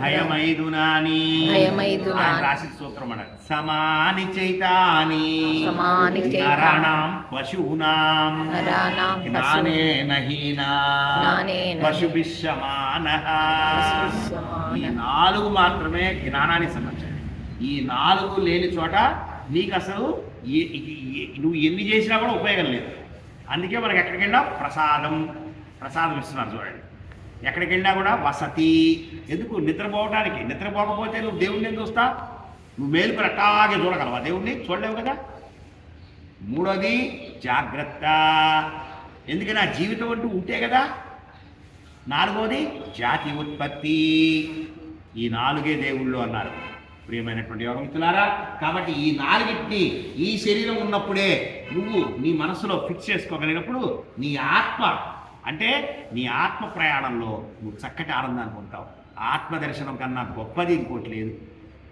భయమైదునాని రాసిన సూత్రం అన్నది. సమాని చైతాని. సమాని. నరాణాం పశూనాం. జ్ఞానేన హీనా జ్ఞానేన పశుభిः సమానః. పశుభిः సమానః. ఈ నాలుగు మాత్రమే జ్ఞానానికి సంబంధించి ఈ నాలుగు లేని చోట నీకు అసలు నువ్వు ఎన్ని చేసినా కూడా ఉపయోగం లేదు. అందుకే మనకి ఎక్కడికి వెళ్ళినా ప్రసాదం. ప్రసాదం ఇస్తున్నారు చూడండి. ఎక్కడికి వెళ్ళినా కూడా వసతి. ఎందుకు? నిద్రపోవటానికి. నిద్రపోకపోతే నువ్వు దేవుణ్ణి ఎందుకు చూస్తా? నువ్వు మేలుకు అట్టాగే చూడగలవా దేవుణ్ణి? చూడలేవు కదా? మూడోది జాగ్రత్త. ఎందుకని ఆ జీవితం అంటూ ఉంటే కదా? నాలుగోది జాతి ఉత్పత్తి. ఈ నాలుగే దేవుళ్ళు అన్నారు. ప్రియమైనటువంటి యోగమిత్రులారా కాబట్టి ఈ నాలుగిటిని ఈ శరీరం ఉన్నప్పుడే నువ్వు నీ మనసులో ఫిక్స్ చేసుకోగలిగినప్పుడు నీ ఆత్మ అంటే నీ ఆత్మ ప్రయాణంలో నువ్వు చక్కటి ఆనందాన్ని పొందుతావు. ఆత్మ దర్శనం కన్నా గొప్పది ఇంకోటి లేదు.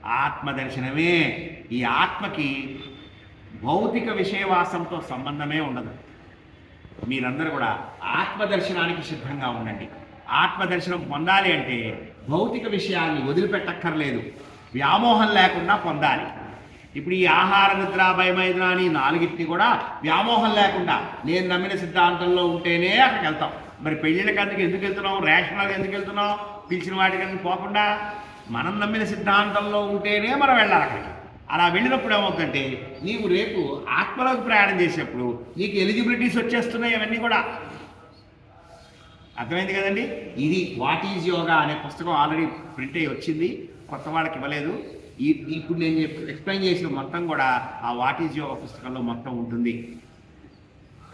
ఆత్మ దర్శనమే ఈ ఆత్మకి భౌతిక విషయవాసంతో సంబంధమే ఉండదు. మీరందరూ కూడా ఆత్మదర్శనానికి సిద్ధంగా ఉండండి. ఆత్మదర్శనం పొందాలి అంటే భౌతిక విషయాన్ని వదిలిపెట్టక్కర్లేదు. వ్యామోహం లేకుండా పొందాలి. ఇప్పుడు ఈ ఆహార నిద్ర భయమైన అని నాలుగిటిని కూడా వ్యామోహం లేకుండా నేను నమ్మిన సిద్ధాంతంలో ఉంటేనే అక్కడికి వెళ్తాం. మరి పెళ్ళిళ్ళ అందుకు ఎందుకు వెళ్తున్నాం? రేషనల్గా ఎందుకు వెళ్తున్నాం? పిలిచిన వాటికన్నా పోకుండా మనం నమ్మిన సిద్ధాంతంలో ఉంటేనే మనం వెళ్ళాలి అక్కడికి. అలా వెళ్ళినప్పుడు ఏమవుతుందంటే నీవు రేపు ఆత్మలోకి ప్రయాణం చేసేప్పుడు నీకు ఎలిజిబిలిటీస్ వచ్చేస్తున్నాయి అవన్నీ కూడా. అర్థమైంది కదండి? ఇది వాట్ ఈజ్ యోగా అనే పుస్తకం ఆల్రెడీ ప్రింట్ అయ్యి వచ్చింది. కొత్త వాళ్ళకి ఇవ్వలేదు. ఈ ఇప్పుడు నేను చెప్ప- ఎక్స్ప్లెయిన్ చేసిన మొత్తం కూడా ఆ వాట్ ఈజ్ యోగా పుస్తకంలో మొత్తం ఉంటుంది.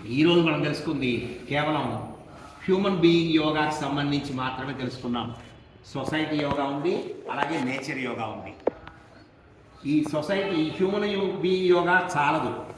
ఈరోజు మనం తెలుసుకుంది కేవలం హ్యూమన్ బీయింగ్ యోగాకి సంబంధించి మాత్రమే తెలుసుకున్నాం. సొసైటీ యోగా ఉంది అలాగే నేచర్ యోగా ఉంది. ఈ సొసైటీ హ్యూమన్ బీయింగ్ యోగా చాలదు.